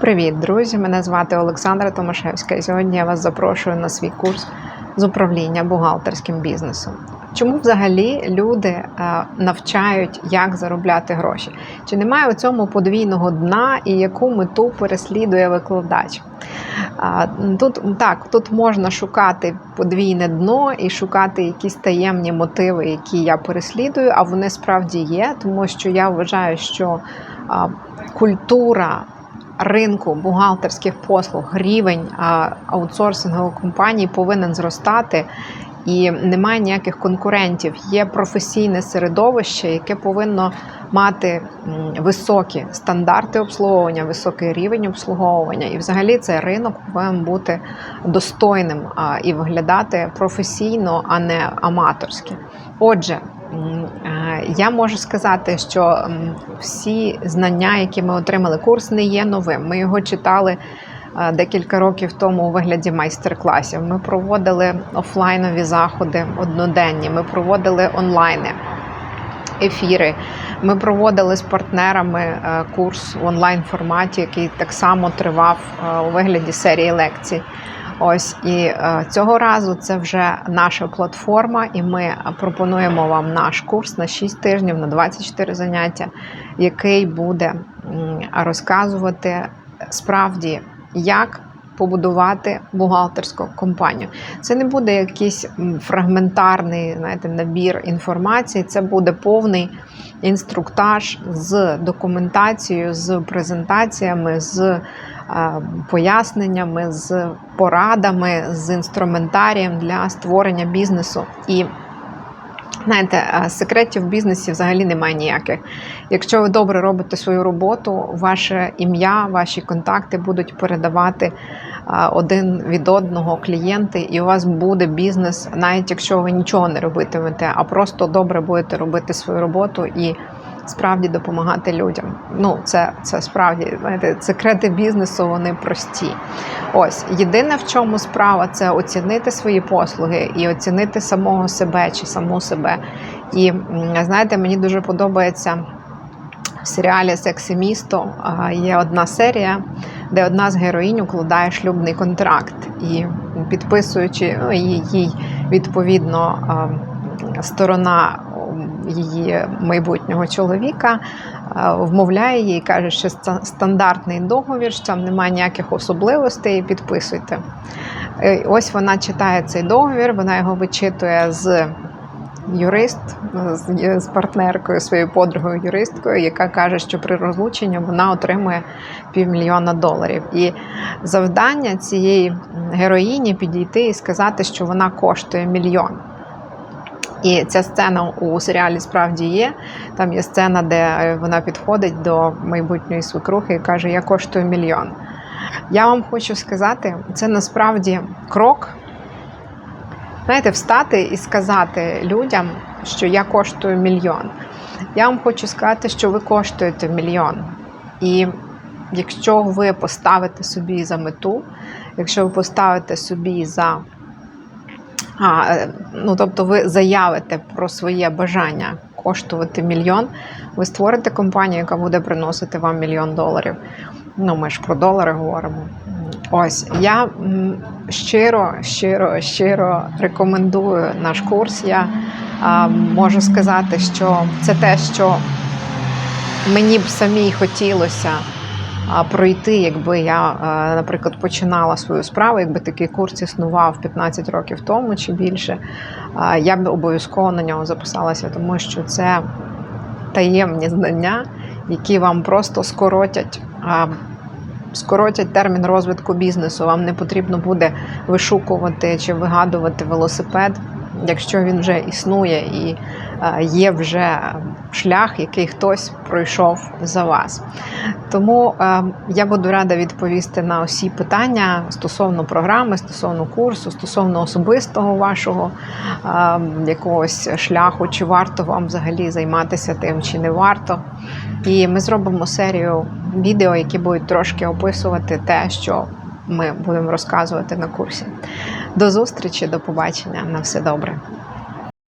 Привіт, друзі! Мене звати Олександра Томашевська, і сьогодні я вас запрошую на свій курс з управління бухгалтерським бізнесом. Чому взагалі люди е, навчають, як заробляти гроші? Чи немає у цьому подвійного дна і яку мету переслідує викладач? Тут так, тут можна шукати подвійне дно і шукати якісь таємні мотиви, які я переслідую, а вони справді є, тому що я вважаю, що культура ринку бухгалтерських послуг, рівень аутсорсингових компаній повинен зростати. І немає ніяких конкурентів. Є професійне середовище, яке повинно мати високі стандарти обслуговування, високий рівень обслуговування. І взагалі цей ринок повинен бути достойним і виглядати професійно, а не аматорськи. Отже, я можу сказати, що всі знання, які ми отримали, курс не є новим. Ми його читали е, декілька років тому у вигляді майстер-класів. Ми проводили офлайнові заходи одноденні, ми проводили онлайни. Ефіри. Ми проводили з партнерами е, курс в онлайн форматі, який так само тривав е, у вигляді серії лекцій. Ось і е, цього разу це вже наша платформа, і ми пропонуємо вам наш курс на 6 тижнів, на 24 заняття, який буде розказувати справді, як побудувати бухгалтерську компанію. Це не буде якийсь фрагментарний знаєте, набір інформації, це буде повний інструктаж з документацією, з презентаціями, з поясненнями, з порадами, з інструментарієм для створення бізнесу. І Знаєте, секретів в бізнесі взагалі немає ніяких. Якщо ви добре робите свою роботу, ваше ім'я, ваші контакти будуть передавати один від одного клієнти, і у вас буде бізнес, навіть якщо ви нічого не робитимете, а просто добре будете робити свою роботу і справді допомагати людям. Ну, це, це справді знаєте, секрети бізнесу вони прості. Ось єдине, в чому справа, це оцінити свої послуги і оцінити самого себе чи саму себе. І знаєте, мені дуже подобається. В серіалі Секс і місто є одна серія, де одна з героїнь укладає шлюбний контракт і підписуючи ну, їй відповідно сторона її майбутнього чоловіка вмовляє її, каже, що це стандартний договір, що там немає ніяких особливостей, підписуйте. І ось вона читає цей договір, вона його вичитує з юрист з партнеркою, своєю подругою юристкою, яка каже, що при розлученні вона отримує півмільйона доларів. І завдання цієї героїні підійти і сказати, що вона коштує мільйон. І ця сцена у серіалі справді є. Там є сцена, де вона підходить до майбутньої свекрухи і каже: Я коштую мільйон. Я вам хочу сказати, це насправді крок. Знаєте, встати і сказати людям, що я коштую мільйон. Я вам хочу сказати, що ви коштуєте мільйон. І якщо ви поставите собі за мету, якщо ви поставите собі за. А, е, ну, тобто ви заявите про своє бажання коштувати мільйон, ви створите компанію, яка буде приносити вам мільйон доларів. Ну, ми ж про долари говоримо. Ось я щиро, щиро, щиро рекомендую наш курс. Я а, можу сказати, що це те, що мені б самій хотілося пройти, якби я, наприклад, починала свою справу, якби такий курс існував 15 років тому чи більше. Я б обов'язково на нього записалася, тому що це таємні знання, які вам просто скоротять. скоротять термін розвитку бізнесу. Вам не потрібно буде вишукувати чи вигадувати велосипед, якщо він вже існує і е, є вже шлях, який хтось пройшов за вас. Тому е, я буду рада відповісти на усі питання стосовно програми, стосовно курсу, стосовно особистого вашого е, якогось шляху, чи варто вам взагалі займатися тим, чи не варто. І ми зробимо серію відео, які будуть трошки описувати те, що ми будемо розказувати на курсі. До зустрічі, до побачення. На все добре.